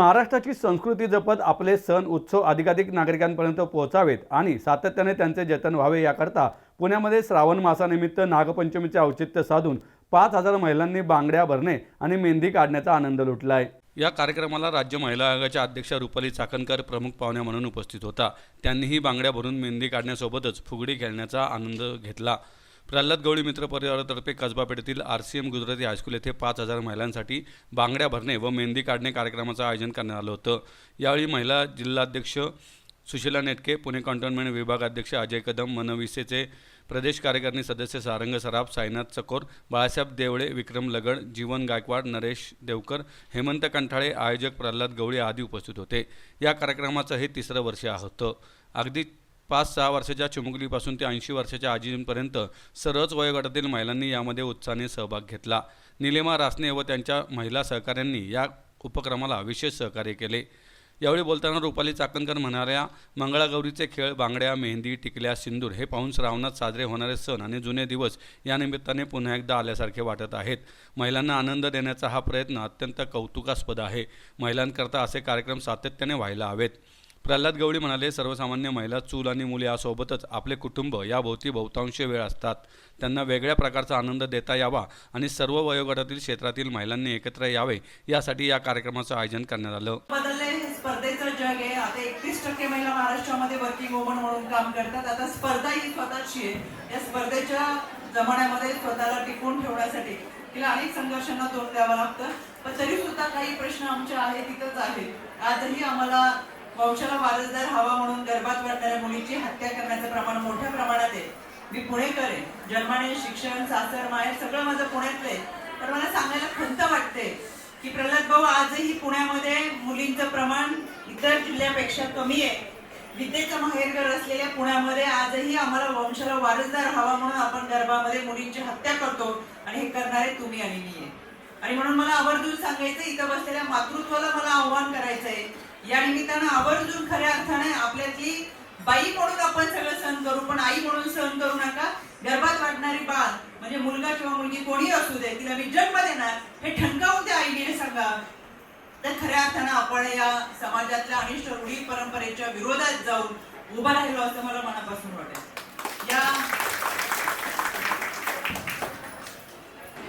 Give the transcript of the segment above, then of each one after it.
महाराष्ट्राची संस्कृती जपत आपले सण उत्सव अधिकाधिक नागरिकांपर्यंत पोहोचावेत आणि सातत्याने त्यांचे जतन व्हावे याकरता पुण्यामध्ये श्रावण मासानिमित्त नागपंचमीचे औचित्य साधून पाच हजार महिलांनी बांगड्या भरणे आणि मेहंदी काढण्याचा आनंद लुटला आहे या कार्यक्रमाला राज्य महिला आयोगाच्या अध्यक्षा रुपाली चाकणकर प्रमुख पाहुण्या म्हणून उपस्थित होता. त्यांनीही बांगड्या भरून मेहंदी काढण्यासोबतच फुगडी खेळण्याचा आनंद घेतला. प्रल्हाद गवळी मित्र परिवारातर्फे कसबा पेठेतील R C M Gujarati high school येथे पाच हजार महिलांसाठी बांगड्या भरणे व मेहंदी काढणे कार्यक्रमाचं आयोजन करण्यात आलं होतं. यावेळी महिला जिल्हाध्यक्ष सुशीला नेटके पुणे कॉन्टोनमेंट विभागाध्यक्ष अजय कदम मनविसेचे प्रदेश कार्यकारिणी सदस्य सारंग सराफ साईनाथ चकोर बाळासाहेब देवळे विक्रम लगड जीवन गायकवाड नरेश देवकर हेमंत कंठाळे आयोजक प्रल्हाद गवळी आदी उपस्थित होते. या कार्यक्रमाचं हे तिसरं वर्ष होतं अगदी पाच सहा वर्षाच्या चिमुकलीपासून ते ऐंशी वर्षाच्या आजींपर्यंत सर्वच वयोगटातील महिलांनी यामध्ये उत्साहाने सहभाग घेतला. निलेमा रासने व त्यांच्या महिला सहकाऱ्यांनी या उपक्रमाला विशेष सहकार्य केले. यावेळी बोलताना रुपाली चाकणकर म्हणाल्या मंगळागौरीचे खेळ बांगड्या मेहंदी टिकल्या सिंदूर हे पाहून श्रावणात साजरे होणारे सण आणि जुने दिवस या निमित्ताने पुन्हा एकदा आल्यासारखे वाटत आहेत. महिलांना आनंद देण्याचा हा प्रयत्न अत्यंत कौतुकास्पद आहे. महिलांकरता असे कार्यक्रम सातत्याने व्हायला हवेत. प्रल्हाद गवळी म्हणाले सर्वसामान्य महिला चूल आणि मुले यासोबतच आपले कुटुंब याभोवती बहुतांश वेळ असतात. त्यांना वेगळ्या प्रकारचा आनंद देता यावा आणि सर्व वयोगटातील क्षेत्रातील महिलांनी एकत्र यावे यासाठी या कार्यक्रमाचं आयोजन करण्यात आलं. बदलले स्पर्धेचं जग आहे. आता एकतीस टक्के महिला महाराष्ट्रामध्ये वर्किंग वुमन म्हणून काम करतात. आता स्पर्धा ही स्वतःची आहे. या स्पर्धेच्या जमान्यामध्ये स्वतःला टिकून ठेवण्यासाठी तिला अनेक संघर्षांना तोंड द्यावं लागतं. पण तरी सुद्धा काही प्रश्न आमचे आहे तिथंच आहे आजही आम्हाला वंशाला वारसदार हवा म्हणून गर्भात वाढणाऱ्या मुलीची हत्या करण्याचं प्रमाण मोठ्या प्रमाणात आहे. मी पुणेकर आहे जन्माने शिक्षण सासर माहेर सगळं माझं पुण्यातलं आहे. तर मला सांगायला खंत वाटते की प्रल्हाद भाऊ आजही पुण्यामध्ये मुलींचं प्रमाण इतर जिल्ह्यापेक्षा कमी आहे. विद्येचं माहेरघर असलेल्या पुण्यामध्ये आजही आम्हाला वंशाला वारसदार हवा म्हणून आपण गर्भामध्ये मुलींची हत्या करतो आणि हे करणारे तुम्ही आणि मी आहे. आणि म्हणून मला आवर्जून सांगायचं इथं बसलेल्या मातृत्वाला मला आव्हान करायचं या निमित्तानं आवर्जून खऱ्या अर्थाने आपल्यातली बाई म्हणून आपण सगळं सहन करू पण आई म्हणून सहन करू नका. गर्भात वाटणारी बाळ म्हणजे मुलगा किंवा मुलगी कोणी असू दे तिला मी जन्म देणार हे ठणकावून त्या आईने सांगा. तर खऱ्या अर्थानं आपण या समाजातल्या अनिष्ट रूढी परंपरेच्या विरोधात जाऊन उभं राहिलो असं मला मनापासून वाटेल. या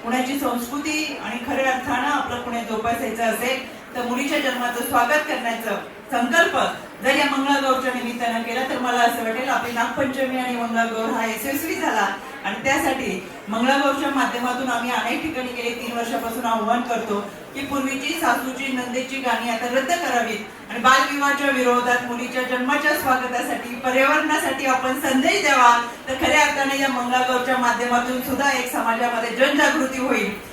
पुण्याची संस्कृती आणि खऱ्या अर्थानं आपलं पुणे जोपासायचं असेल तर मुलीच्या जन्माचं स्वागत करण्याचं संकल्प जर या मंगळागौरच्या निमित्तानं केला तर मला असं वाटेल आपली नागपंचमी आणि मंगळागौर हा यशस्वी झाला. आणि त्यासाठी मंगळागौरच्या माध्यमातून आम्ही अनेक ठिकाणी गेले. तीन वर्षापासून आव्हान करतो की पूर्वीची सासूची नंदेची गाणी आता रद्द करावीत. आणि बालविवाहाच्या विरोधात मुलीच्या जन्माच्या स्वागतासाठी पर्यावरणासाठी आपण संदेश द्यावा. तर खऱ्या अर्थाने या मंगळागौरच्या माध्यमातून सुद्धा एक समाजामध्ये जनजागृती होईल.